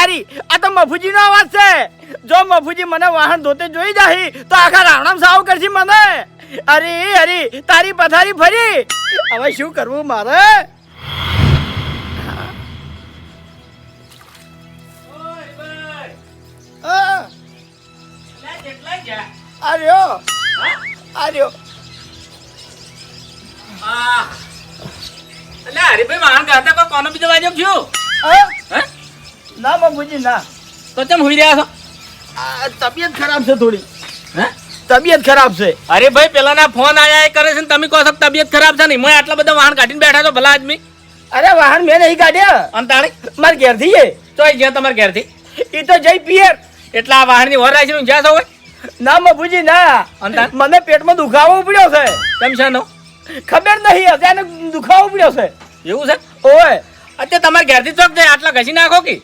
તારી. આ તો મફુજી નો અવાજ છે. જો મફુજી મને વાહન ધોતે જોઈ જાહી તો આખા રાવણામ સાવ કરશે મને. અરે અરે તારી પથારી ફરી. હવે શું કરવું મારે? આ, આ રહ્યો. આ રહ્યો. એટલે હરીભાઈ વાહન ગાતા કોનો બીજો વાજબ થયું ના બાપુજી ના. તો ચમ હોઈ રહ્યા છો? આ તબિયત ખરાબ છે થોડી. હે? તબિયત ખરાબ છે. અરે ભાઈ પેલાના ફોન આયા એ કરે છે ને તમે કહો છો તબિયત ખરાબ છે ને? મેં આટલા બધા વાહન કાઢીને બેઠા છો ભલા આદમી? અરે વાહન મેં નહીં કાઢ્યા. અંતાણી? મારે ઘેરથી એ ચોઈ ગયા તમારા ઘેરથી? એ તો જઈ પિયર. એટલે આ વાહનની વર રાખીને જ્યાં છો હોય? ના બાપુજી ના. અંતર? મને પેટમાં દુખાવો પડ્યો છે. કેમ છે નો ખબર નહીં અચાનક દુખાવો પડ્યો છે. એવું છે? ઓય. અત્યારે તમારા ઘેરથી ચોક જાય આટલા ઘસી નાખો કે?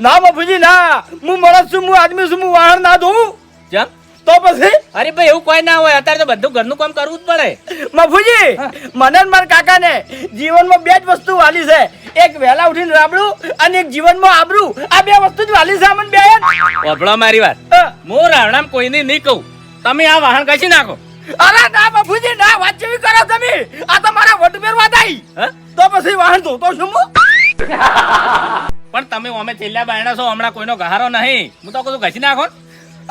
ના મફુજી ના. હું મળસ છું હું આદમી છું હું વાહન ના ધોઉં. જેમ તો પછી? અરે ભાઈ એવું કોઈ ના હોય. અત્યારે તો બધું ઘરનું કામ કરવું જ પડે. મફુજી મને મારા કાકાને જીવનમાં બે જ વસ્તુ વાલી છે. એક વહેલા ઉઠીને રાબડું અને એક જીવનમાં આબરું. આ બે વસ્તુ જ વાલી છે અમને બે વભળો મારી વાત. હું. રાવણામ કોઈને નહીં કહું. તમે આ વાહન ઘસી નાખો. અરે ના બાપુજી ના વાત જેવી કરો તમે. આ તો મારા વટ આવી હે? તો પછી વાહન ધોતો છું હું. પણ તમે અમે છેલ્લા બાયણા છો હમણાં કોઈનો ગહારો નહીં. હું તો કહું ઘસી નાખો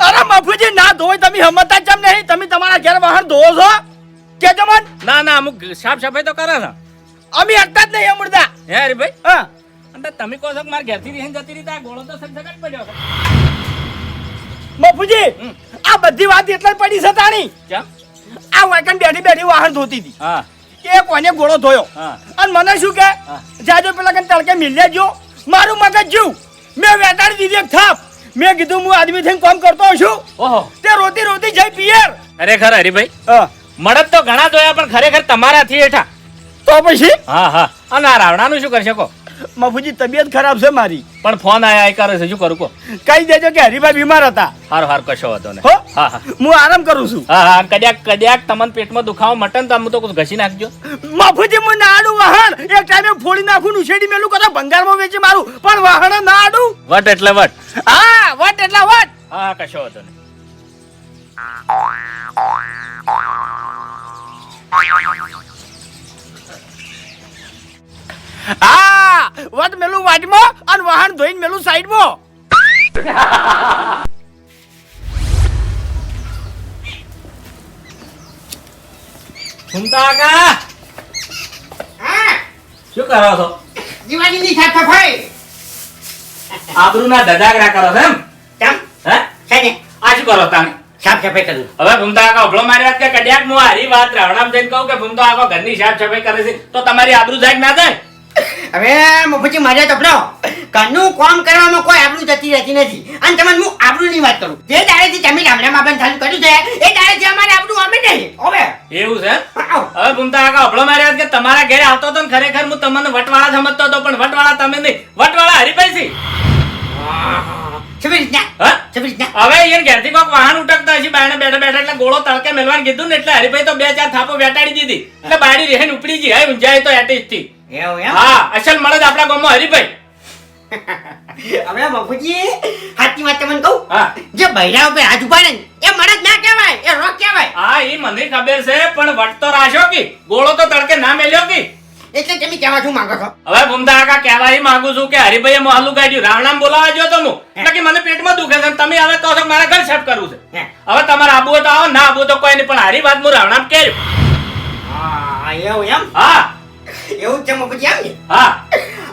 અરે મફુજી ના ધોય તમે હમતા જ કેમ નહીં. તમે તમારા ઘેર વાહન ધોવો છો? કે જમન ના ના અમુક સાફ સફાઈ તો કરે છે. અમે એકતા જ નહીં અમૃતા હે હરીભાઈ હા. અને તમે કહો છો કે મારા ઘેરથી રહીને જતી રીતે આ ગોળો તો સગસગાટ પડ્યો છે. મફુજી આ બધી વાત એટલે પડી છે તાણી. કેમ આ વાયકન બેઠી બેઠી વાહન ધોતી હતી. હા. એ કોને ગોળો ધોયો. અને મને શું કે. જાજો પેલા કન તડકે મિલ્યા જો મારું મગજ જીવ. મેં વેટાડી દીધી એક થાપ. મેં કીધું હું આદમી થઈને કામ કરતો છું. ઓહો. તે રોતી રોતી જઈ પિયર. ખરેખર હરીભાઈ. હા, મળદ તો ઘણા જોયા પણ ખરેખર તમારાથી હેઠા. તો પછી? હા હા. અને આ રાવણાનું શું કરી શકો મફુજી તબિયત ખરાબ છે મારી. પણ ફોન આયા એ કરે છે. શું કરું કો કહી દેજો કે હરીભાઈ બીમાર હતા. હાર હાર કશો હતો ને હો? હા હા. આરામ કરું છું. હા હા કદાચ કદાચ તમને પેટમાં દુખાવો મટન તો હું તો કુછ ઘસી નાખજો. મફુજી હું ના આડું વાહન એક ટાઈમે ફોડી નાખું ઉછેડી મેલું કદા ભંગારમાં વેચી મારું. પણ વાહણ ના આડું વટ એટલે વટ. હા વટ એટલે વટ. હા હા કશો હતો ને હા વટ મેલું વાટમાં અને વાહન ધોઈને મેલું સાઈડમાં. ઘૂમતા કા શું કરો છો? દિવાળીની સાફ સફાઈ આબરૂના ધજાગરા કરો છો એમ? કેમ? હે? છે આ શું કરો તમે? સાફ સફાઈ કરું હવે ભૂમતા આખો અભળો મારી વાત કે કદાચ હું હારી વાત રાવણામ જઈને કહું કે ભૂમતા આખો ઘરની સાફ સફાઈ કરે છે તો તમારી આબરૂ જાય ના જાય? હવે મફુજી મારે તપડો ઘરનું કામ કરવામાં કોઈ આબરૂ જતી રહેતી નથી. અને તમને હું આબરૂની વાત કરું. જે દાડેથી તમે ગામડામાં બંધ ચાલુ કર્યું છે એ દાડેથી અમારે આબરૂ અમે નહીં. હવે. એવું છે? હવે ભૂમતા કાકા અભળો માર્યા કે તમારા ઘરે આવતો હતો ને ખરેખર હું તમને વટવાળા સમજતો હતો પણ વટવાળા તમે નહીં. વટવાળા હરીભાઈ રીતના હવે યાર ઘેરથી કોઈક વાહન ઉટકતા હશે બાયણે બેઠા બેઠા એટલે ગોળો તળકે મેલવાનું કીધું ને એટલે હરીભાઈ તો બે ચાર થાપો વેટાડી દીધી. એટલે બાયડી રેહન ઉપડી ગઈ હે ઊંઝાય તો એટીસથી. એવું એમ? હા અસલ મળે આપણા ગામમાં હરીભાઈ. હવે મફુજી સાચી વાત તમને કહું? જે બૈરા ઉપર હાથ ઉપાડે ને એ મળદ ના કહેવાય એ રોક કહેવાય. હા એ મને ખબર છે પણ વટ તો રાખ્યો કે? ગોળો તો તડકે ના મેલ્યો કે? એટલે તમે કહેવા શું માંગો છો? હવે ભૂમતા કાકા કહેવા માંગુ છું કે હરીભાઈએ મોહલ્લું કાઢ્યું રાવણામ બોલાવા જો તમે એટલે કે મને પેટમાં દુખે છે તમે હવે કહો છો મારા ઘર સાફ કરવું છે. હવે તમારે આબુ તો આવો ના આબુ તો કોઈ નહીં પણ હારી વાત હું રાવણામ કેર્યું હા એવું એમ? હા. એવું છે મફુજી એમ ને? હા.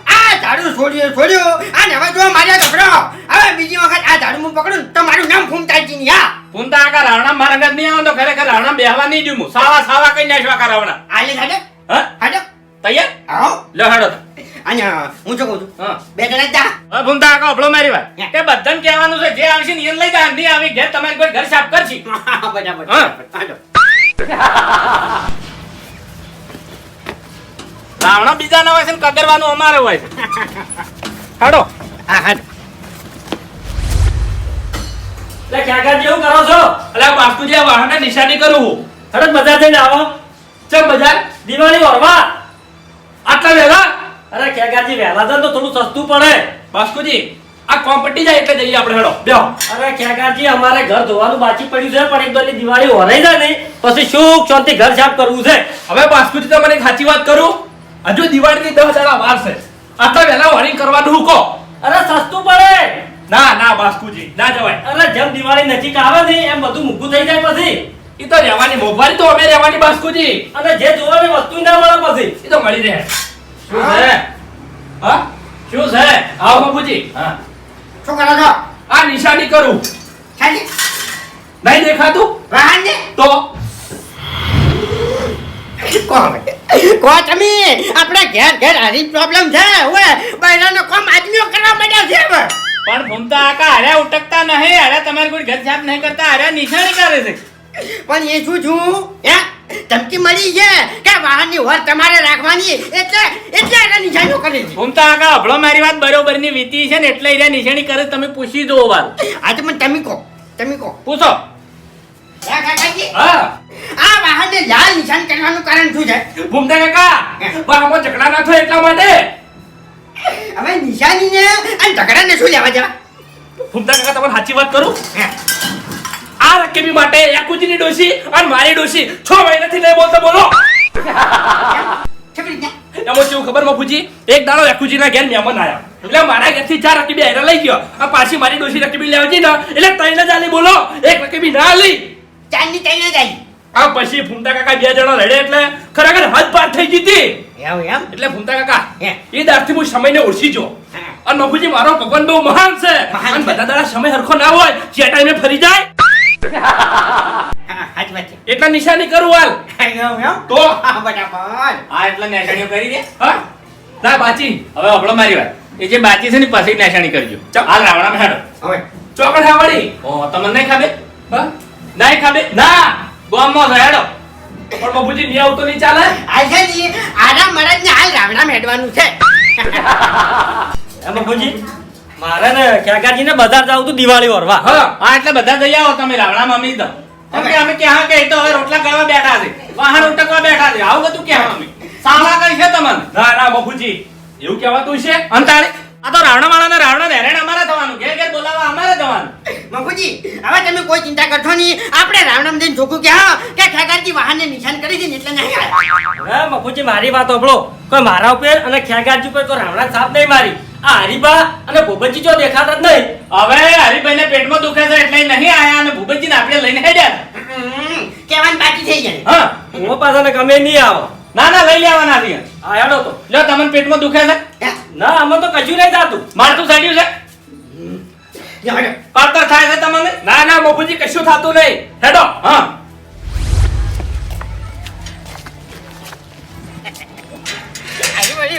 આ ઝાડુ છોડ્યું આ અને હવે જો માર્યા કપડો હવે બીજી વખત આ ઝાડુ હું પકડું તો મારું નામ ફૂમતાજી ની હા. ભૂમતા આ રાવણામ મારા ઘર નહીં આવે તો ખરેખર રાવણામ બેહવા નહીં દઉં સાવા સાવા કઈ નાખવા કા રાવણા. આલે ઝાડે હા? હાડો. તૈયાર? આવો. લો હાડો અને હું શું કહું છું? હા. બે જણા જા હવે ભૂમતા કાકા અભળો મારી વાત. કે બધાને કહેવાનું છે જે આવશે ને એને લઈ જા નહીં આવી ઘેર તમારી કોઈ ઘર સાફ કરશી. બરાબર હા. હાડો બીજા ના હોય છે ને કગરવાનું અમારે હોય છે. હાડો. હા હાડો એટલે કાકા જેવું કરો છો? એટલે બાસ્કુજી આ વાહન નિશાની કરું હું. હરજ બજાર જઈને આવો. ચમ બજાર? દિવાળી ઓરવા. આટલા વેલા? અરે કેગાજી વહેલા તો થોડું સસ્તું પડે. બાસ્કુજી આ કોમ્પટી જાય એટલે જઈએ આપણે હેડો. બેહો. અરે કેગાજી અમારે ઘર ધોવાનું બાકી પડ્યું છે પણ એક દોની દિવાળી હોરાઈ જાય નહીં પછી સુખ શાંતિ ઘર સાફ કરવું છે. હવે બાસ્કુજી તો મને સાચી વાત કરું. હજુ દિવાળીની દસ દાડા વાર છે. આટલા વહેલા વોર્નિંગ કરવાનું હું કહો અરે સસ્તું પડે. ના ના બાસ્કુજી ના જવાય. અરે જેમ દિવાળી નજીક આવે ને એમ બધું મૂકું થઈ જાય પછી. એ તો રહેવાની મોંઘવારી તો અમે રહેવાની બાસ્કુજી. અને જે જોવાની વસ્તુ ના મળે પછી. એ તો મળી રહે. શું છે? હા? શું છે? આવો બાપુજી. હા. શું કરો છો? આ નિશાની કરું. નહીં દેખાતું? વાહન ને? તો? કહો તમે? આપણે ઘેર ઘેર હારી પ્રોબ્લેમ છે હવે બૈરાનો કામ આદમીઓ કરવા માંડ્યા છે હવે. પણ ભૂમતા આકા હાર્યા ઉટકતા નહીં અરે તમારે કોઈ ઘર છાપ નહીં કરતા અરે નિશાણી કરે છે. પણ એ શું છું? હે? ધમકી મળી છે કે વાહનની વર તમારે રાખવાની? એટલે એટલે એને નિશાનો કરી છે. ભૂમતા આકા હભળો મારી વાત બરોબરની વીતી છે ને એટલે એને નિશાની કરે તમે પૂછી દો વાર આજે મને તમે કહો તમે કહો. પૂછો. હા કાકાજી હા. આ લાલ નિશાન કરવાનું કારણ શું છે? ભૂમતા કાકા બારમાં ઝઘડા ના થાય એટલા માટે. હવે નિશાનીને અને ઝઘડાને શું લેવા જવા? ભૂમતા કાકા તમને સાચી વાત કરું? આ રકેબી માટે યાકુજીની ડોશી અને મારી ડોશી છ મહિનાથી નહીં બોલતો બોલો. એમાં શું ખબર બાપુજી? એક દાડો યાકુજીના ઘેર મહેમાન આવ્યા એટલે મારા ઘેરથી ચાર રકીબી આયરા લઈ ગયો. આ પાછી મારી ડોશી રકીબી લેવા જઈ ને એટલે તૈને જ આલી બોલો. એક રકીબી ના લઈ તૈને જ જાય આ પછી ફૂમતા કાકા બે જણા લડે એટલે ખરેખર હદ પાર થઈ ગઈ હતી. એમ એમ? એટલે ફૂમતા કાકા એ દારથી હું સમયને ઓળખી જો અને બાપુજી મારો ભગવાન બહુ મહાન છે. અને બધા દાડા સમય હરખો ના હોય જે ટાઈમે ફરી જાય. હા એટલે નિશાની કરું હાલ. તો? હા એટલે નિશાણીઓ કરી દે. હા? ના બાચી. હવે આપણો મારી વાત. એ જે બાચી છે ને પછી નિશાની કરજો. હાલ રાવણા હેડો. હવે. ચોકડ હાવડી. ઓ તમને નહીં ખાબે? હા? નહીં ખાબે? ના! ગોમમાં છે હેડો. પણ બાપુજી નહીં આવતો નહીં ચાલે? આજે ની આરા મરદ ને હાલ રાવણા મેડવાનું છે. બાપુજી મારે ને કાકાજી ને બજાર જાવ તું દિવાળી વરવા. હા એટલે બધા જઈ આવો તમે રાવણામાં મમ્મી દો કે અમે ક્યાં કે તો હવે રોટલા કરવા બેઠા છે. વાહન ઉટકવા બેઠા છે. આવું બધું ક્યાં અમે? સાલા કઈ છે તમને? ના ના બાપુજી એવું કહેવાતું છે અંતારે આ તો રાવણા વાળાના રાવણ હેરણ અમારે થવાનું. ઘેર ઘેર બોલાવવા અમારે જવાનું. મફુજી હવે તમે કોઈ ચિંતા કરશો નહીં. આપણે રાવણ જઈને જોખું કે હા કે ઠેકારજી વાહનને નિશાન કરી છે એટલે નહીં હે બાપુજી મારી વાત સાંભળો. કોઈ મારા ઉપર અને ખેગારજી ઉપર તો રાવણા સાપ નહીં મારી. આ હરિભા અને ભૂપતજી જો દેખાતા જ નહીં. હવે હરિભાઈને પેટમાં દુખે છે એટલે નહીં આયા અને ભૂપતજીને આપણે લઈને હેડ્યા હમ, કહેવાનું બાકી થઈ જાય. હા હું પાછા ને ગમે નહીં આવો. ના ના લઈ લેવાના છે આ હેડો તો. લ્યો તમને પેટમાં દુખે છે? ના આમાં તો કશું નહીં જાતું મારતું સાડ્યું છે. પાતર થાય છે તમને? ના ના બાપુજી કશું થતું નહીં. હેડો હા.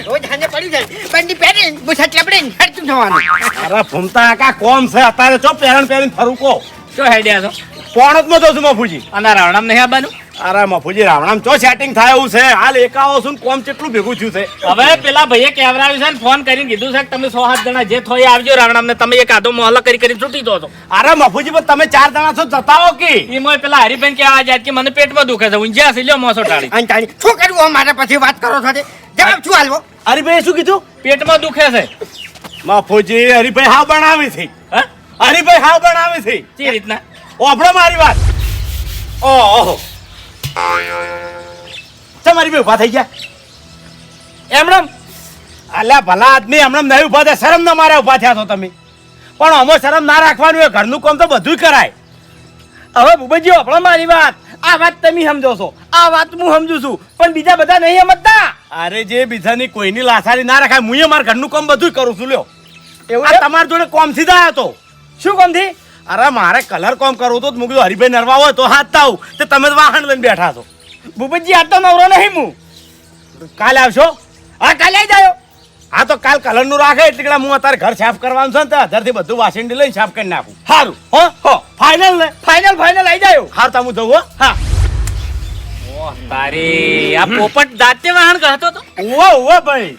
રોજ પડી જાય. બંડી પહેરી બુશર્ટ લપડીને હેડતું થવાનું અરે ભૂમતા કાકા કોમ છે. અત્યારે ચો પહેરણ પહેરીને ફરું કો ચો હેડ્યા છો? પોણતમાં તો છું મફુજી અને રાવણામ નહીં આવવાનું? અરે મફુજી રાવણામ ચો સેટિંગ થાય એવું છે. હાલ એકાવો છું ને કોમ કેટલું ભેગું થયું છે. હવે પેલા ભાઈએ કેવરાવ્યું છે ને ફોન કરીને કીધું છે કે તમે સો સાત જણા જે થોય આવજો રાવણામ ને તમે એક આધો મોહલ્લો કરી કરીને છૂટી દો છો. અરે મફુજી પણ તમે ચાર જણા છો જતા હો કે? એમાં પેલા હરિભાઈ કેવા જાય કે મને પેટમાં દુખે છે. ઊંઝ્યા છે લ્યો મોસો ટાળી. અને તાણી શું કરવું હવે મારા પછી વાત કરો છો તે? જવાબ શું હાલવો હરિભાઈ શું કીધું? પેટમાં દુખે છે. મફુજી હરિભાઈ હાવ બનાવી છે. હા? હરિભાઈ હાવ બનાવી છે. કે રીતના? ઓભળો મારી વાત. ઓહો. તમારી ભાઈ ઊભા થઈ ગયા. એમણમ અલ્યા ભલા આદમી એમણમ નહીં ઊભા થયા શરમ ના મારે ઊભા થયા છો તમે. પણ અમો શરમ ના રાખવાનું હોય ઘરનું કામ તો બધું કરાય. હવે ભૂપતજી આપણો મારી વાત. આ વાત તમે સમજો છો. આ વાત હું સમજુ છું. પણ બીજા બધા નહીં સમજતા. અરે જે બીજાની કોઈની લાસારી ના રાખાય હું મારા ઘરનું કામ બધું કરું છું લ્યો. એવું તમારા જોડે કોમ સીધા આવ્યો હતો શું કામથી? અરે મારે કલર કોમ કરવું તો મૂકી હરિભાઈ નરવા હોય તો હાથ તાવ તો તમે તો વાહન લઈને બેઠા છો. ભૂપતજી આ તો નવરો નહીં હું કાલે આવશો? હા કાલે આવી જાયો હા તો કાલ કલરનું રાખે એટલે હું અત્યારે ઘર સાફ કરવાનું છે ને તો હજારથી બધું વાસણ લઈને સાફ કરી નાખું. સારું હો હો. ફાઇનલ ને? ફાઇનલ ફાઇનલ આવી જાયો હાર તમે હું જવું હો. હા. તારી આ પોપટ દાંતે વાહન કહેતો તો? ઉવા ઉવા ભાઈ.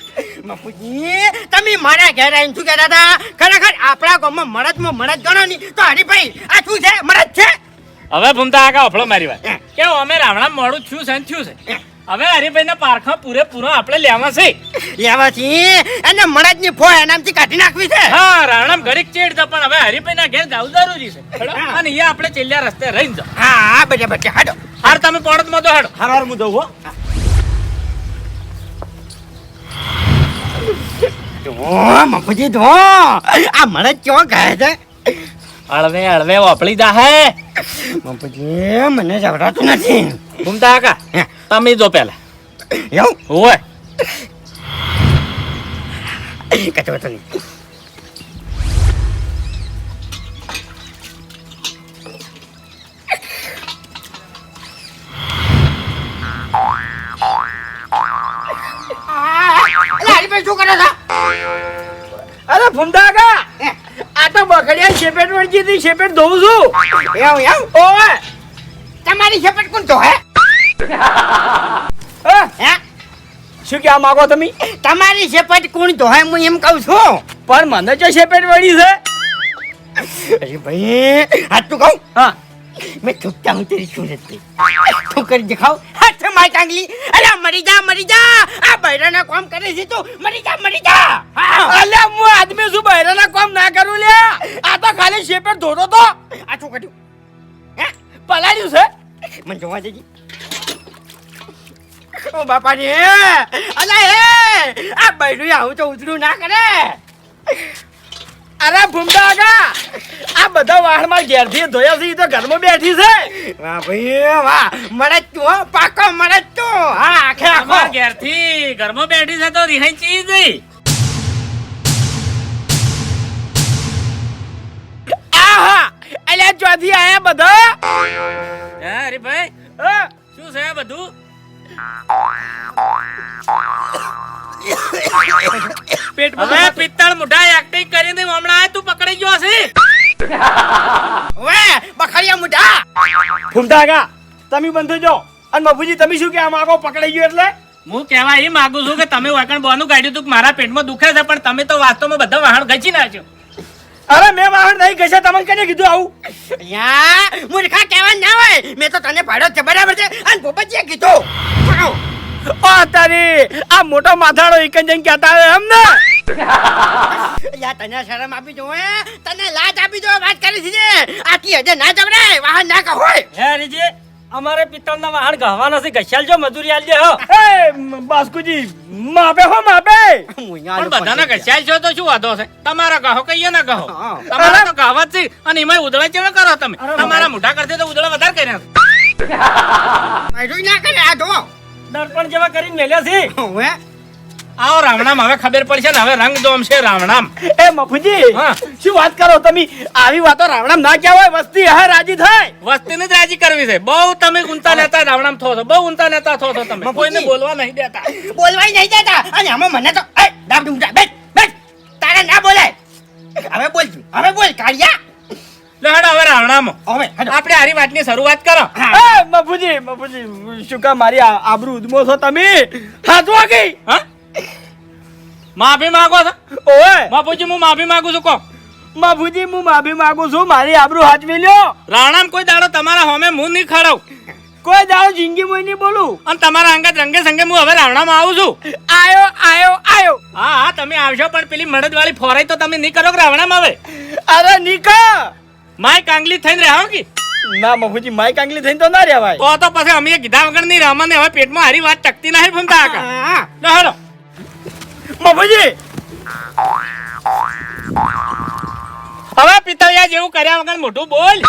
મફુજી તમે મારા ઘેર આવીને શું કહેતા હતા? ખરેખર આપણા ગામમાં મળદમાં મરદ ગણો નહીં. તો હરીભાઈ આ શું છે? મરદ છે? હવે ભૂમતા આકા ઓફળો મારી વાત. કે અમે રાવણા મોડું થયું છે ને થયું છે? હવે હરીભાઈ પારખા પૂરેપૂરો આપણે લેવા છે. અને એને મળદની ફો એનામથી કાઢી નાખવી છે. હા રાણામ ઘડીક ચેડ છે પણ હવે હરીભાઈ ના ઘેર જાવ જરૂરી છે. અને એ આપણે છેલ્લા રસ્તે રહીને જાઓ. હા હા બરાબર છે. હાડો. હાર તમે પડતમાં તો હાડો. હાર હાર હું જવું હો. ધો મફુજી ધો આ મળદ ક્યાં કહે છે? અળવે અળવે વાપળી જા હે. મફુજી મને જવડાતું નથી. ઘૂમતા કાકા. તમે જો પેલા. એવું? હોય. કચો કચો નહીં. બકડિયા શેપેટ શેપેટ ધોઉં છું. એવું એમ ઓવે તમારી શેપેટ કોણ તો હે? શું કહેવા માંગો તમે? તમારી શેપેટ કોણ તો હે હું એમ કહું છું. પણ મને જો શેપેટ વળી છે. અરે ભાઈ હાથ તું કહું? હા. मैं थूकता हूँ तेरी सूरत पे ठोकर दिखाओ हाथ मार टांगली अरे मरी जा मरी जा આ બૈરાના કામ કરે છે તો મરી જા મરી જા હા અલ્યા હું આદમી શું બહેરાના કામ ના કરું લ્યા આ તો ખાલી શેપેટ ધોતો તો આ શું કર્યું હે પલાળ્યું છે મને જોવા દેજી ઓ બાપા રે અલા હે આ બૈરું આવું તો ઉતરું ના કરે અરે ભૂમતા કા આ બધા વાહણમાં ઘેરથી ધોયા છે ઈ તો ઘરમાં બેઠી છે. વાહ ભાઈ વાહ. મળે તું હો, પાકો મળે તું. હા આખે આખો. અમાર ઘેરથી ઘરમાં બેઠી છે તો રિહાઈ ચી નહીં. આહા અલ્યા ચોથી આયા બધા? હે હરીભાઈ હા? શું છે આ બધું? પેટમાં હવે પિત્તળ મુઢા એક્ટિંગ કરીને હમણાં તું પકડી ગયો છે. વે બખડિયા મુઢા. ફૂમતા ગા તમે બંધો જો. અને બાપુજી તમે શું કહેવા માંગો? પકડાઈ ગયો એટલે? હું કહેવા એ માંગુ છું કે તમે વાકણ બોનું કાઢ્યું તું મારા પેટમાં દુખે છે પણ તમે તો વાસ્તવમાં બધા વાહણ ગચી નાખ્યો. અરે મેં વાહણ નહીં કહેશે તમને કને કીધું આવું? યા મૂર્ખા કહેવા ના હોય. મેં તો તને પાડ્યો છે બરાબર છે? અને ભૂપતજીએ કીધું. ઓ તારી આ મોટો માથાડો એક કહેતા હોય એમ ને યા તને શરમ આપી જો તને લાજ આપી જો વાત કરી છે આટલી હજે ના જવડાય વાહન ના કહો હે રીજી અમારે પિત્તળના વાહન ગહવાના છે ઘસ્યાલ જો મજૂરી આલજે હો. એ બાસ્કુજી માબે હો માબે પણ બધાના ઘસ્યાલ છો તો શું વાંધો છે તમારા કહો કહીએ ના કહો તમારા તો કહાવત છે અને એમાં ઉદળા કેવા કરો તમે. તમારા મોઢા કરશે તો ઉદળા વધારે કર્યા. ના કરે આ જો દર્પણ જેવા કરીને મેલ્યા છે. હવે આવો રામણામ હવે ખબર પડશે ને હવે રંગ જોમ છે રામણામ એ મફુજી. શું વાત કરો તમે? આવી વાતો રાવણામ ના કહેવાય વસ્તી હા રાજી થાય. વસ્તીને જ રાજી કરવી છે. બહુ તમે ઊંચા નેતા રામણામ થો છો બહુ ઊંચા નેતા થો છો તમે. કોઈને બોલવા નહીં દેતા. બોલવાય નહીં દેતા. અને આમાં મને તો એ દાબડું મુઢા બેઠ બેઠ. તારે ના બોલાય. હવે બોલ હવે બોલ કાળિયા. હવે હવે આપણે હારી વાતની શરૂઆત કરો. મફુજી મફુજી શું કા મારી આબરૂ ઉદમો છો તમે? હાથવા ગઈ હા? માફી માંગો છો? ઓએ બાપુજી હું માફી માંગુ છું કહો. મફુજી હું માફી માંગુ છું મારી આબરૂ હાચવી લ્યો રાણામ કોઈ દાડો તમારા હોમે હું નહીં ખડાવ. કોઈ દાડો જિંદગી મોય નહીં બોલું. અને તમારા અંગત રંગે સંગે હું હવે રાવણામાં આવું છું. આયો આયો આયો. હા હા તમે આવશો પણ પેલી મડદ વાળી ફોરાઈ તો તમે નહીં કરો કે રાવણામાં આવે અરે નીકા માય કાંગલી થઈને રહો કે? ના મફુજી માય કાંગલી થઈને તો ના રહેવાય. તો તો પછી અમે કીધા વગર નહીં રામાને હવે પેટમાં હારી વાત ટકતી નહીં ભમતા આકા લો હેલો. મફુજી! હવે પિતળિયા જેવું કર્યા વગર મોઢું બોલ.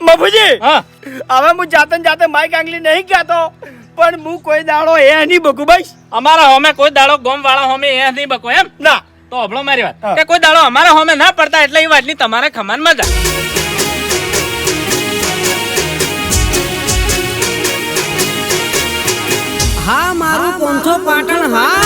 મફુજી! હા. હવે હું જાતે જાતે માય કાંગલી નહીં કહેતો પણ હું કોઈ દાડો એ નહીં બકું ભાઈ અમારા હોમે કોઈ દાડો ગોમ વાળા હોમે એ નહીં બકો એમ? ના. તો અભળો મારી વાત. કે કોઈ દાડો અમારા હોમે ના પડતા એટલે એ વાતની તમારે ખમાન મજા હા મારું પોંથો પાટણ હા